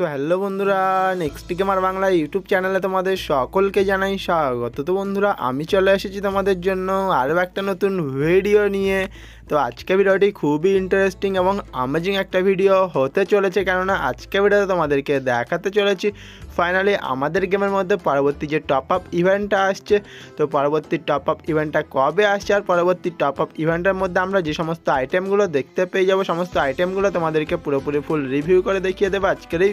So hello বন্ধুরা next gamer Bangla YouTube চ্যানেলে তোমাদের সকলকে জানাই স্বাগত। তো বন্ধুরা, আমি চলে এসেছি তোমাদের জন্য আরও একটা নতুন ভিডিও নিয়ে। তো আজকে ভিডিওটি খুবই ইন্টারেস্টিং এবং অ্যামেজিং একটা ভিডিও হতে চলেছে কেননা আজকে ভিডিওতে তোমাদেরকে দেখাতে চলেছি। ফাইনালি আমাদের গেমের মধ্যে পরবর্তী যে টপ আপ ইভেন্টটা আসছে, তো পরবর্তী টপ আপ ইভেন্টটা কবে আসছে আর পরবর্তী টপ আপ ইভেন্টের মধ্যে আমরা যে সমস্ত আইটেমগুলো দেখতে পেয়ে যাব, সমস্ত আইটেমগুলো তোমাদেরকে পুরোপুরি ফুল রিভিউ করে দেখিয়ে দেবো। আজকের এই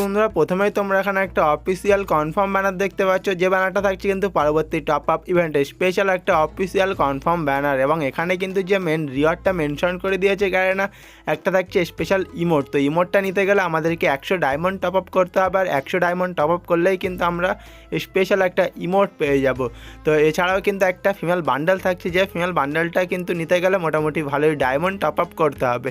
বন্ধুরা, প্রথমেই তোমরা এখানে একটা অফিসিয়াল কনফার্ম ব্যানার দেখতে পাচ্ছ। যে ব্যানারটা থাকছে কিন্তু পরবর্তী টপ আপ ইভেন্টে স্পেশাল একটা অফিসিয়াল কনফার্ম ব্যানার এবং এখানে কিন্তু যে মেন রিওয়ার্ডটা মেনশন করে দিয়েছে না একটা থাকছে স্পেশাল ইমোট তো ইমোটটা নিতে গেলে আমাদেরকে একশো ডায়মন্ড টপ আপ করতে হবে আর একশো ডায়মন্ড টপ আপ করলেই কিন্তু আমরা স্পেশাল একটা ইমোট পেয়ে যাব। তো এছাড়াও কিন্তু একটা ফিমেল বান্ডাল থাকছে, যে ফিমেল বান্ডেলটা কিন্তু নিতে গেলে মোটামুটি ভালোই ডায়মন্ড টপ আপ করতে হবে।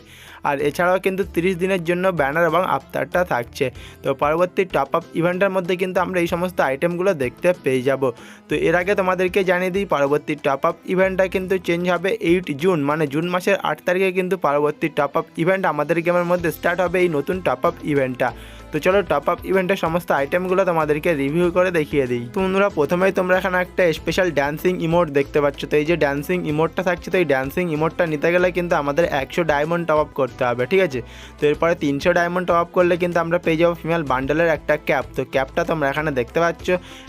আর এছাড়াও কিন্তু তিরিশ দিনের জন্য ব্যানার এবং আফতারটা থাকছে। তো পরবর্তী টপ আপ ইভেন্টের মধ্যে কিন্তু আমরা এই সমস্ত আইটেমগুলো দেখতে পেয়ে যাব। তো এর আগে তোমাদেরকে জানিয়ে দিই, পরবর্তী টপ আপ ইভেন্টটা কিন্তু চেঞ্জ হবে এইট জুন মানে জুন মাসের আট তারিখে কিন্তু পরবর্তী টপ আপ ইভেন্ট আমাদের গেমের মধ্যে স্টার্ট হবে এই নতুন টপ আপ ইভেন্টটা তো চলো টপ আপ ইভেন্টের সমস্ত আইটেমগুলো তোমাদেরকে রিভিউ করে দেখিয়ে দিই। তো বন্ধুরা প্রথমেই তোমরা এখানে একটা স্পেশাল ড্যান্সিং ইমোট দেখতে পাচ্ছ। তো এই যে ড্যান্সিং ইমোটটা থাকছে, তো এই ড্যান্সিং ইমোটটা নিতে গেলে কিন্তু আমাদের একশো ডায়মন্ড টপ আপ করতে হবে, ঠিক আছে? তো এরপরে তিনশো ডায়মন্ড টপ আপ করলে কিন্তু আমরা পেয়ে যাব ফিমেল বান্ডেলের একটা ক্যাপ তো ক্যাপটা তোমরা এখানে দেখতে পাচ্ছ।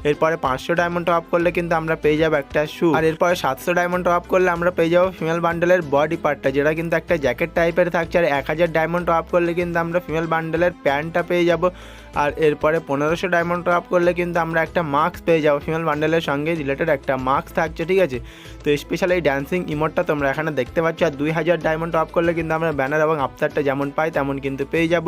এরপরে পাঁচশো ডায়মন্ড টপ আপ করলে কিন্তু আমরা পেয়ে যাব একটা শু আর এরপরে সাতশো ডায়মন্ড টপ আপ করলে আমরা পেয়ে যাব ফিমেল বান্ডেলের বডি পার্টটা যেটা কিন্তু একটা জ্যাকেট টাইপের থাকছে। আর এক হাজার ডায়মন্ড টপ আপ করলে কিন্তু আমরা ফিমেল বান্ডেলের প্যান্টটা পেয়ে যাব। আর এরপরে পনেরোশো ডায়মন্ড টপ করলে কিন্তু আমরা একটা মাস্ক পেয়ে যাব। ফিমেল বান্ডেলের সঙ্গে রিলেটেড একটা মাস্ক থাকছে, ঠিক আছে? তো স্পেশাল এই ড্যান্সিং ইমোটটা তোমরা এখানে দেখতে পাচ্ছ। আর দুই হাজার ডায়মন্ড টপ করলে কিন্তু আমরা ব্যানার এবং আফতারটা যেমন পাই, তেমন কিন্তু পেয়ে যাব।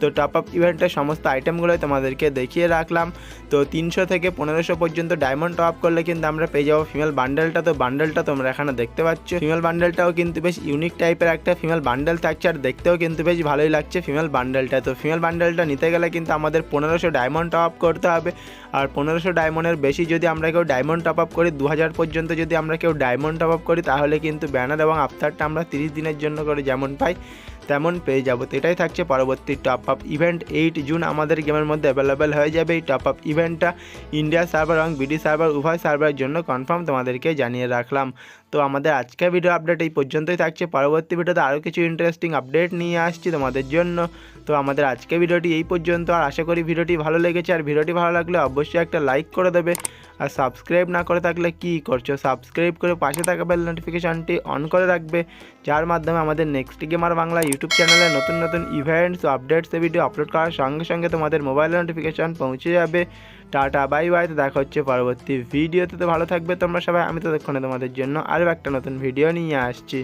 তো টপ আপ ইভেন্টের সমস্ত আইটেমগুলোই তোমাদেরকে দেখিয়ে রাখলাম। তো তিনশো থেকে পনেরোশো পর্যন্ত ডায়মন্ড টপ করলে কিন্তু আমরা পেয়ে যাব ফিমেল বান্ডেলটা তো বান্ডেলটা তোমরা এখানে দেখতে পাচ্ছ। ফিমেল বান্ডেলটাও কিন্তু বেশ ইউনিক টাইপের একটা ফিমেল বান্ডেল থাকছে। আর দেখতেও কিন্তু বেশ ভালোই লাগছে ফিমেল বান্ডেলটা তো ফিমেল বান্ডেলটা নিতে গেলে কিন্তু আমাদের পনেরোশো ডায়মন্ড টপ আপ করতে হবে। আর পনেরোশো ডায়মন্ডের বেশি যদি আমরা কেউ ডায়মন্ড টপ আপ করি দু হাজার পর্যন্ত যদি আমরা কেউ ডায়মন্ড টপ আপ করি, তাহলে কিন্তু ব্যানার এবং আফতারটা আমরা তিরিশ দিনের জন্য করে যেমন পাই, তেমন পেয়ে যাব। তো এটাই থাকছে পরবর্তী top up event eight June আমাদের গেমের মধ্যে অ্যাভেলেবেল হয়ে যাবে এই টপ আপ ইভেন্টটা ইন্ডিয়া সার্ভার এবং বিডি সার্ভার উভয় সার্ভারের জন্য কনফার্ম তোমাদেরকে জানিয়ে রাখলাম। তো আমাদের আজকের ভিডিও আপডেট এই পর্যন্তই থাকছে। পরবর্তী ভিডিওতে আরও কিছু ইন্টারেস্টিং আপডেট নিয়ে আসছি তোমাদের জন্য। তো আমাদের আজকে ভিডিওটি এই পর্যন্ত। আর আশা করি ভিডিওটি ভালো লেগেছে। আর ভিডিওটি ভালো লাগলে অবশ্যই একটা লাইক করে দেবে। আর সাবস্ক্রাইব না করে থাকলে কি করছ? সাবস্ক্রাইব করে পাশে থাকা বেল নোটিফিকেশানটি অন করে রাখবে। যার মাধ্যমে আমাদের নেক্সট গেমার বাংলা ইউটিউব চ্যানেলে নতুন নতুন ইভেন্টস ও আপডেটস ভিডিও আপলোড করার সঙ্গে সঙ্গে তোমাদের মোবাইলে নোটিফিকেশান পৌঁছে যাবে। টাটা বাই বাই তো দেখা হচ্ছে পরবর্তী ভিডিওতে তো। ভালো থাকবে তোমরা সবাই। আমি ততক্ষণে তোমাদের জন্য আরও একটা নতুন ভিডিও নিয়ে আসছি।